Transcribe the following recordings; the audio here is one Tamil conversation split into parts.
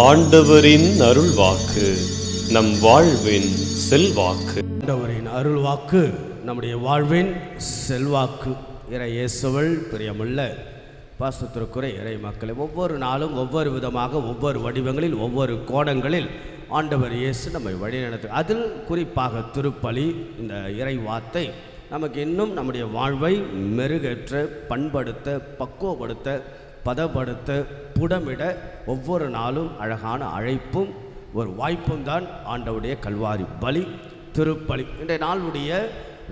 ஆண்டவரின் அருள்வாக்கு நம் வாழ்வின் செல்வாக்கு. ஆண்டவரின் அருள்வாக்கு நம்முடைய வாழ்வின் செல்வாக்கு. இறை இயேசுவல் பிரியமுள்ள பாசத்திற்குறை இறை மக்களை ஒவ்வொரு நாளும் ஒவ்வொரு விதமாக ஒவ்வொரு வடிவங்களில் ஒவ்வொரு கோணங்களில் ஆண்டவர் இயேசு நம்மை வழிநடத்து. அதில் குறிப்பாக திருப்பலி இந்த இறை வார்த்தை நமக்கு இன்னும் நம்முடைய வாழ்வை மெருகேற்ற பண்படுத்த பக்குவப்படுத்த பதப்படுத்த புடமிட ஒவ்வொரு நாளும் அழகான அழைப்பும் ஒரு வாய்ப்பும் தான் ஆண்டவுடைய கல்வாரி பலி திருப்பலி. இன்றைய நாளுடைய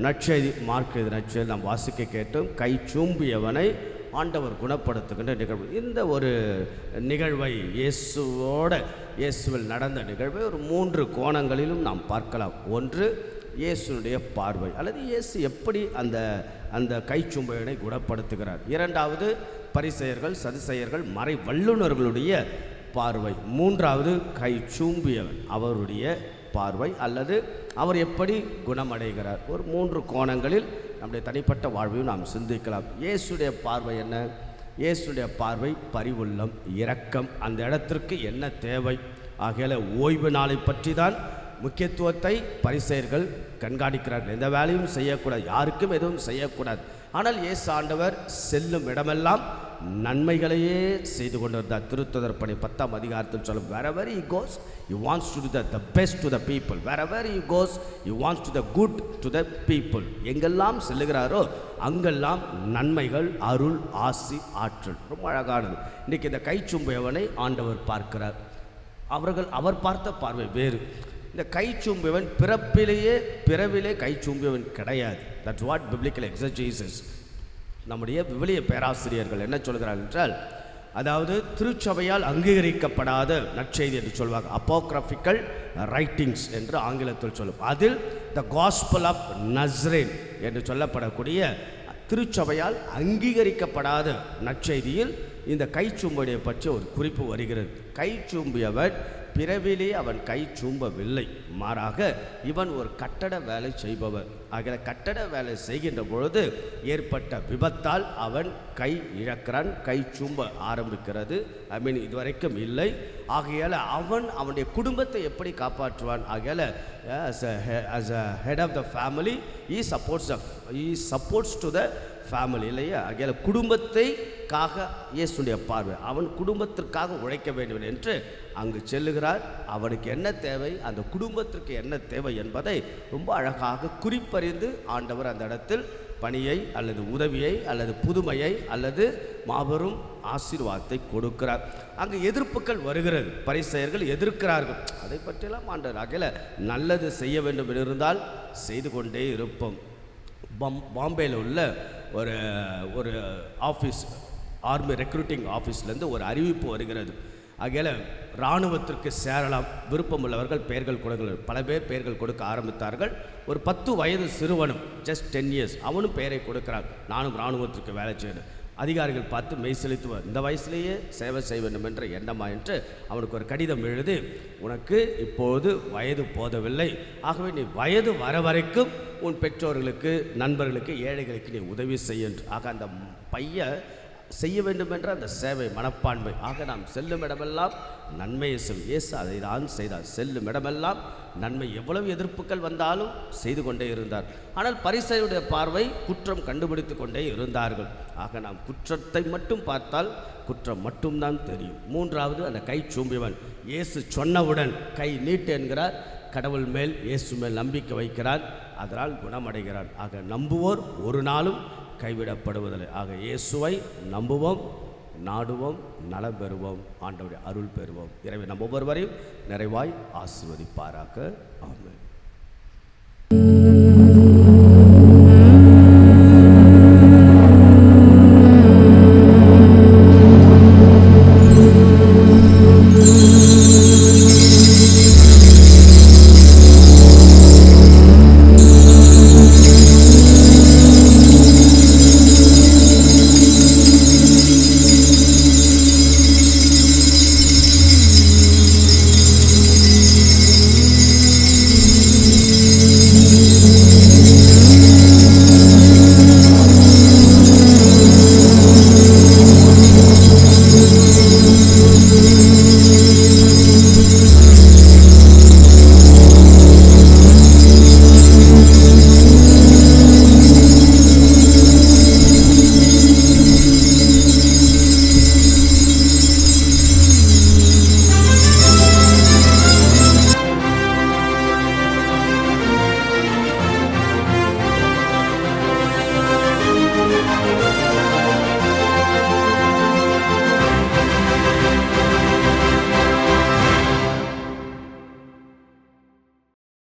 நற்செய்தி மார்க் எழுதிய நற்செய்தி நாம் வாசிக்க கேட்டும். கை சூம்பியவனை ஆண்டவர் குணப்படுத்துகின்ற நிகழ்வு. இந்த ஒரு நிகழ்வை இயேசுவோட இயேசுவில் நடந்த நிகழ்வை ஒரு மூன்று கோணங்களிலும் நாம் பார்க்கலாம். ஒன்று இயேசுனுடைய பார்வை. அல்லது இயேசு எப்படி அந்த அந்த கைச்சும்பையனை குணப்படுத்துகிறார். இரண்டாவது பரிசெயர்கள் சதிசெயர்கள் மறை வல்லுநர்களுடைய பார்வை. மூன்றாவது கை சூம்பியவன் அவருடைய பார்வை அல்லது அவர் எப்படி குணமடைகிறார். ஒரு மூன்று கோணங்களில் நம்முடைய தனிப்பட்ட வாழ்வையும் நாம் சிந்திக்கலாம். இயேசுடைய பார்வை என்ன? இயேசுடைய பார்வை பரிவுள்ளம் இரக்கம். அந்த இடத்திற்கு என்ன தேவை? ஆகையால ஓய்வு நாளை பற்றி தான் முக்கியத்துவத்தை பரிசெயர்கள் கண்காணிக்கிறார்கள். எந்த வேலையும் செய்யக்கூடாது. யாருக்கும் எதுவும் செய்யக்கூடாது. ஆனால் இயேசு ஆண்டவர் செல்லும் இடமெல்லாம் நன்மைகளையே செய்து கொண்டிருந்தார். திருத்துதர் பணி பத்தாம் அதிகாரத்தில் சொல்லும் wherever he goes you wants to the the best to the people people. Wherever goes you wants to the good to the people எங்கெல்லாம் செல்லுகிறாரோ அங்கெல்லாம் நன்மைகள் அருள் ஆசி ஆற்றல். ரொம்ப அழகானது. இன்றைக்கி இந்த கைச்சும்பையவனை ஆண்டவர் பார்க்கிறார். அவர்கள் அவர் பார்த்த பார்வை வேறு. இந்த கைச்சூம்பியவன் பிறப்பிலேயே பிறவிலே கைச்சூம்பியவன் கிடையாது. தட்ஸ் வாட் பிப்ளிக்கல் எக்ஸசைசஸ் நம்முடைய விவிலிய பேராசிரியர்கள் என்ன சொல்கிறார்கள் என்றால் அதாவது திருச்சபையால் அங்கீகரிக்கப்படாத நற்செய்தி என்று சொல்வாங்க. அப்போக்ராஃபிக்கல் ரைட்டிங்ஸ் என்று ஆங்கிலத்தில் சொல்லும். அதில் த காஸ்பல் ஆஃப் நஸ்ரேன் என்று சொல்லப்படக்கூடிய திருச்சபையால் அங்கீகரிக்கப்படாத நற்செய்தியில் இந்த கைச்சூம்படியை பற்றி ஒரு குறிப்பு வருகிறது. கைச்சூம்பியவர் பிறவிலே அவன் கை சூம்பவில்லை. மாறாக இவன் ஒரு கட்டட வேலை செய்பவர் ஆகிய கட்டட வேலை செய்கின்ற பொழுது ஏற்பட்ட விபத்தால் அவன் கை இழக்கிறான் கை சூம்ப ஆரம்பிக்கிறது. ஐ மீன் இதுவரைக்கும் இல்லை. ஆகையால் அவன் அவனுடைய குடும்பத்தை எப்படி காப்பாற்றுவான்? ஆகையால் as a head of the family he supports he supports to the family இல்லையா? ஆகையால் குடும்பத்தைக்காக இயேசுடைய பார்வை. அவன் குடும்பத்திற்காக உழைக்க வேண்டும் என்று அங்கு செல்லுகிறார். அவனுக்கு என்ன தேவை? அந்த குடும்பத்திற்கு என்ன தேவை என்பதை ரொம்ப அழகாக குறிப்பறிந்து ஆண்டவர் அந்த இடத்தில் பணியை அல்லது உதவியை அல்லது புதுமையை அல்லது மாபெரும் ஆசீர்வாதத்தை கொடுக்கிறார். அங்கு எதிர்ப்புகள் வருகிறது. பரிசெயர்கள் எதிர்க்கிறார்கள். அதை பற்றியெல்லாம் ஆண்டவர் ஆகையில் நல்லது செய்ய வேண்டும் என்று இருந்தால் செய்து கொண்டே இருப்போம். பம் பாம்பேயில் உள்ள ஒரு ஒரு ஆஃபீஸ் ஆர்மி ரெக்ரூட்டிங் ஆஃபீஸ்லேருந்து ஒரு அறிவிப்பு வருகிறது. ஆகையால் இராணுவத்திற்கு சேரலாம். விருப்பம் உள்ளவர்கள் பெயர்கள் கொடுங்கள். பல பேர் பெயர்கள் கொடுக்க ஆரம்பித்தார்கள். ஒரு பத்து வயது சிறுவனும் ஜஸ்ட் டென் இயர்ஸ் அவனும் பெயரை கொடுக்கிறான். நானும் இராணுவத்திற்கு வேலை செய்யணும். அதிகாரிகள் பார்த்து மெய் செலுத்துவார். இந்த வயசுலேயே சேவை செய்ய வேண்டும் என்ற எண்ணமா என்று அவனுக்கு ஒரு கடிதம் எழுதி. உனக்கு இப்போது வயது போதவில்லை. ஆகவே நீ வயது வர வரைக்கும் உன் பெற்றோர்களுக்கு நண்பர்களுக்கு ஏழைகளுக்கு நீ உதவி செய்ய ஆக அந்த பையன் செய்ய வேண்டும் என்ற அந்த சேவை மனப்பான்மை. ஆக நாம் செல்லும் இடமெல்லாம் நன்மையை செல். இயேசு அதை தான் செய்தார். செல்லும் இடமெல்லாம் நன்மை. எவ்வளவு எதிர்ப்புகள் வந்தாலும் செய்து கொண்டே இருந்தார். ஆனால் பரிசையுடைய பார்வை குற்றம் கண்டுபிடித்து கொண்டே இருந்தார்கள். ஆக நாம் குற்றத்தை மட்டும் பார்த்தால் குற்றம் மட்டும்தான் தெரியும். மூன்றாவது அந்த கை சூம்பியவன். இயேசு சொன்னவுடன் கை நீட்டு என்கிறார். கடவுள் மேல் இயேசு மேல் நம்பிக்கை வைக்கிறார். அதனால் குணமடைகிறார். ஆக நம்புவோர் ஒரு நாளும் கைவிடப்படுவதில்லை. ஆக இயேசுவை நம்புவோம் நாடுவோம் நலம் பெறுவோம் ஆண்டவுடைய அருள் பெறுவோம். இறைவன் நம்ம ஒவ்வொருவரையும் நிறைவாய் ஆசிர்வதிப்பாராக. ஆமாம்